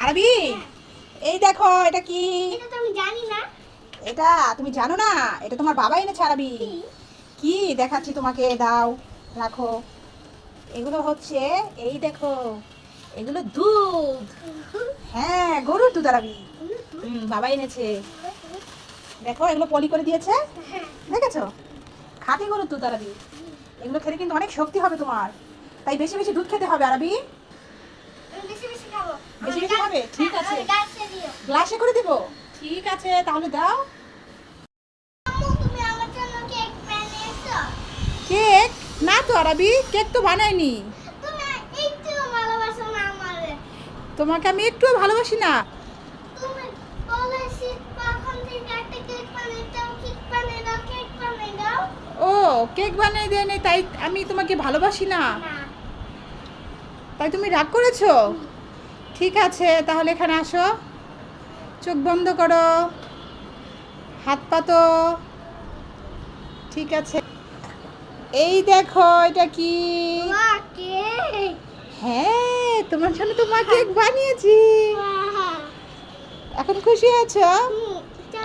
আরবি? এই দেখো এটা কি? এটা তো আমি জানি না। এটা তুমি জানো না? এটা তোমার বাবা এনেছে আরবি। কি? দেখাচ্ছি তোমাকে দাও রাখো। এগুলো হচ্ছে এই দেখো এগুলো দুধ। হ্যাঁ গরুর দুধ আরবি। হুম বাবা এনেছে। দেখো এগুলো পলি করে দিয়েছে। দেখেছ? খাঁটি গরুর দুধ আরবি। এগুলো খেলে কিন্তু অনেক শক্তি হবে তোমার। তাই বেশি বেশি দুধ খেতে হবে আরবি। বেশি বেশি খাবে? ঠিক আছে। আমার গাছে দিও গ্লাসে করে দিব? ঠিক আছে তাহলে দাও। কেক না তো আরবি কেক তো বানাইনি। তোমাকে আমি একটুও ভালোবাসি না। ও কেক বানিয়ে দেয়নি তাই আমি তোমাকে ভালোবাসি না। তাই তুমি রাগ করেছ? ঠিক আছে তাহলে এখানে আসো। চোখ বন্ধ করো। হাত পাতো ঠিক আছে। এই দেখো এটা কি? হ্যাঁ তোমার জন্য তো মা কেক বানিয়েছি। এখন খুশি আছো?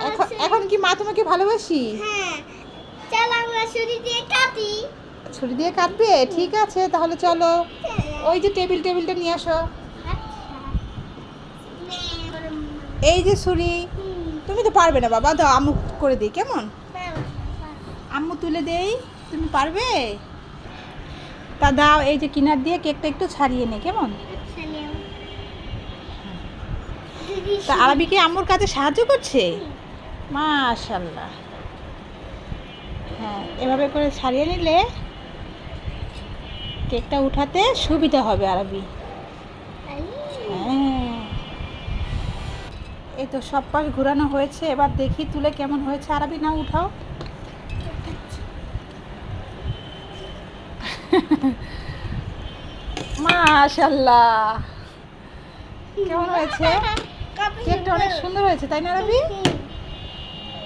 এখন এখন কি মা তোমাকে ভালোবাসি? হ্যাঁ ছুরি দিয়ে কাটি ছুরি দিয়ে কাটবে ঠিক আছে তাহলে চলো। ওই যে টেবিল টেবিলটা নিয়ে আসো। এই যে ছুরি তুমি তো পারবে না বাবা, দাও আম্মু করে দিই, কেমন? আম্মু তুলে দেই, তুমি পারবে? তা দাও, এই যে কিনার দিয়ে কেকটা একটু ছাড়িয়ে নে, কেমন? তা আরবি কি আম্মুর কাছে সাহায্য করছে? মাশাল্লাহ হ্যাঁ এভাবে করে ছাড়িয়ে নিলে কেকটা উঠাতে সুবিধা হবে আরবি হ্যাঁ এই তো সব পাশ ঘোরানো হয়েছে, এবার দেখি তুলে কেমন হয়েছে। আরবি না উঠাও। মাশাল্লাহ কেমন হয়েছে? কেকটা অনেক সুন্দর হয়েছে, তাই না আরবি?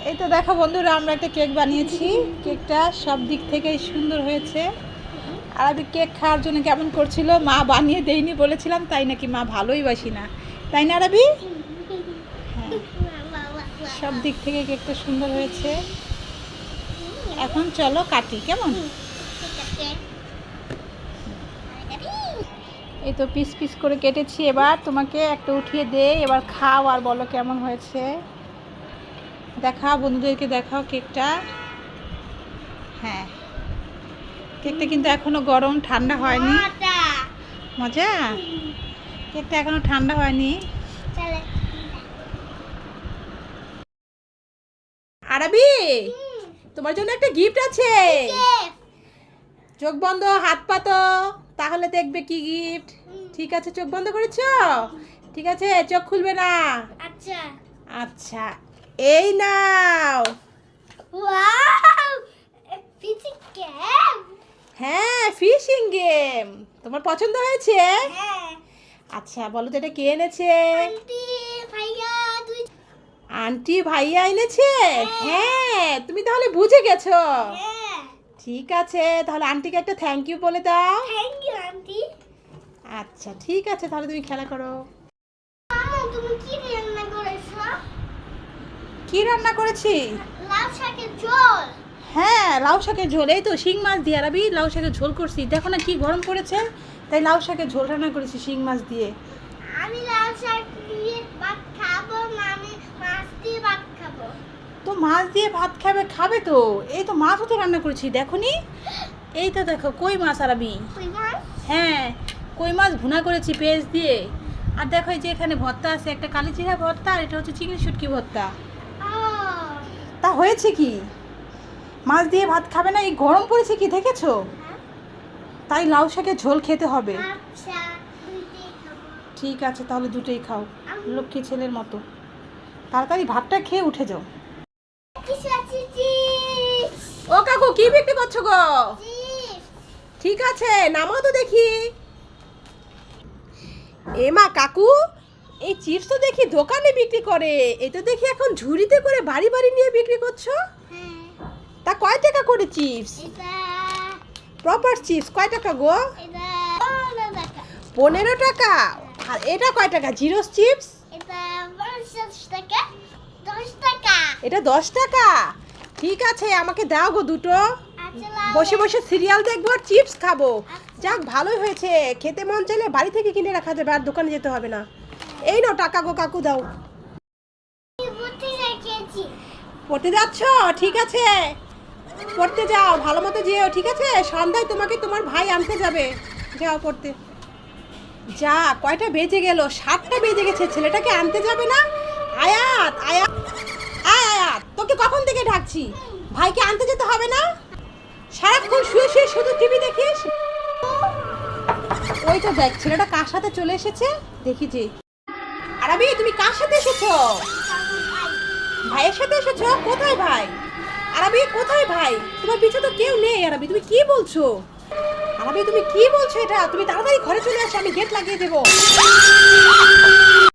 এই তো দেখো বন্ধুরা, আমরা একটা কেক বানিয়েছি। কেকটা সব দিক থেকেই সুন্দর হয়েছে। আরবি কেক খাওয়ার জন্য কেমন করছিল, মা বানিয়ে দেয়নি বলেছিলাম, তাই নাকি মা ভালোই বাসি না তাই না হ্যাঁ সব দিক থেকে কেকটা সুন্দর হয়েছে। এখন চলো কাটি কেমন? এই তো পিস পিস করে কেটেছি। এবার তোমাকে একটা উঠিয়ে দে এবার খাও আর বলো কেমন হয়েছে। দেখাও বন্ধুদেরকে দেখাও কেকটা। হ্যাঁ। কেকটা কিন্তু এখনও গরম ঠান্ডা হয়নি। মজা। কেকটা এখনও ঠান্ডা হয়নি আরবি তোমার জন্য একটা গিফট আছে। চোখ বন্ধ হাত পাতো তাহলে দেখবে কি গিফট ঠিক আছে চোখ বন্ধ করেছ? ঠিক আছে চোখ খুলবে না? আচ্ছা। আচ্ছা এই নাও। হ্যাঁ ফিশিং গেম তোমার পছন্দ হয়েছে? হ্যাঁ। আচ্ছা বলো তো এটা কে এনেছে? আন্টি ভাইয়া এনেছে? হ্যাঁ তুমি তাহলে বুঝে গেছো। হ্যাঁ। ঠিক আছে তাহলে আন্টিকে একটা থ্যাংক ইউ বলে দাও। Thank you aunty. আচ্ছা ঠিক আছে তাহলে তুমি খেলা করো। তুমি কি রান্না করেছ? কি রান্না করেছি? লাল শাকের ঝোল। হ্যাঁ লাউ শাকের ঝোল। এই তো শিং মাছ দিয়ে। আরবি লাউ শাকের ঝোল করছি। দেখো না কি গরম পড়েছে তাই লাউ শাকের ঝোল রান্না করেছি শিং মাছ দিয়ে। আমি লাল শাক দিয়ে ভাত খাব না আমি তো মাছ দিয়ে ভাত খাবে খাবে তো? এই তো মাছও তো রান্না করেছি দেখো নি এই তো দেখো কই মাছ কই মাছ? হ্যাঁ কই মাছ ভুনা করেছি পেঁয়াজ দিয়ে। আর দেখো এই যে এখানে ভর্তা আছে একটা কালিচিরা ভর্তা আর এটা হচ্ছে চিংড়ি শুটকি ভর্তা। তা হয়েছে কি? মাছ দিয়ে ভাত খাবে না এই গরম পড়েছে কি দেখেছ? হ্যাঁ? তাই লাউ শাকের ঝোল খেতে হবে। আচ্ছা ঠিক আছে তাহলে দুটোই খাও লক্ষ্মী ছেলের মতো। তাড়াতাড়ি ভাতটা খেয়ে উঠে যাও। ও কাকু কি বিক্রি করছ গো? ঠিক আছে নামাও তো দেখি। এ মা কাকু এই চিপস তো দেখি দোকানে বিক্রি করে। এই তো দেখি এখন ঝুড়িতে করে বাড়ি বাড়ি নিয়ে বিক্রি করছ। হ্যাঁ। তা কয় টাকা করে চিপস? এটা প্রপার চিপস কয় টাকা গো? এটা পনেরো টাকা। আর এটা কয় টাকা? Zero chips? টাকা টাকা। এটা দশ টাকা? ঠিক আছে আমাকে দাও গো দুটো। আচ্ছা বসে বসে সিরিয়াল দেখব আর চিপস খাব। যাক ভালোই হয়েছে। খেতে মন চাইলে বাড়ি থেকে কিনে রাখা যাবে আর দোকানে যেতে হবে না। এই নাও টাকা গো কাকু দাও। পড়তে যাচ্ছ? ঠিক আছে। পড়তে যাও ভালো মতো যেও ঠিক আছে? সন্ধ্যায় তোমাকে তোমার ভাই আনতে যাবে। যাও পড়তে। যা, কয়টা বেজে গেল? সাতটা বেজে গেছে, ছেলেটাকে আনতে যাবে না? আয়াত আয়াত, আয় আয়াত, তোকে কখন থেকে ডাকছি? ভাইকে আনতে যেতে হবে না? সারাক্ষণ শুয়ে শুয়ে শুধু টিভি দেখিস? ওই তো দেখ, ছেলেটা কার সাথে চলে এসেছে? দেখি যে। আরাবি, তুমি কার সাথে এসেছ? ভাইয়ের সাথে এসেছ? কোথায় ভাই? আরাবি, কোথায় ভাই? তোমার পিছনে তো কেউ নেই, আরাবি, তুমি কি বলছো? আমি তুমি কি বলছো এটা? তুমি তাড়াতাড়ি ঘরে চলে আসো আমি গেট লাগিয়ে দেবো।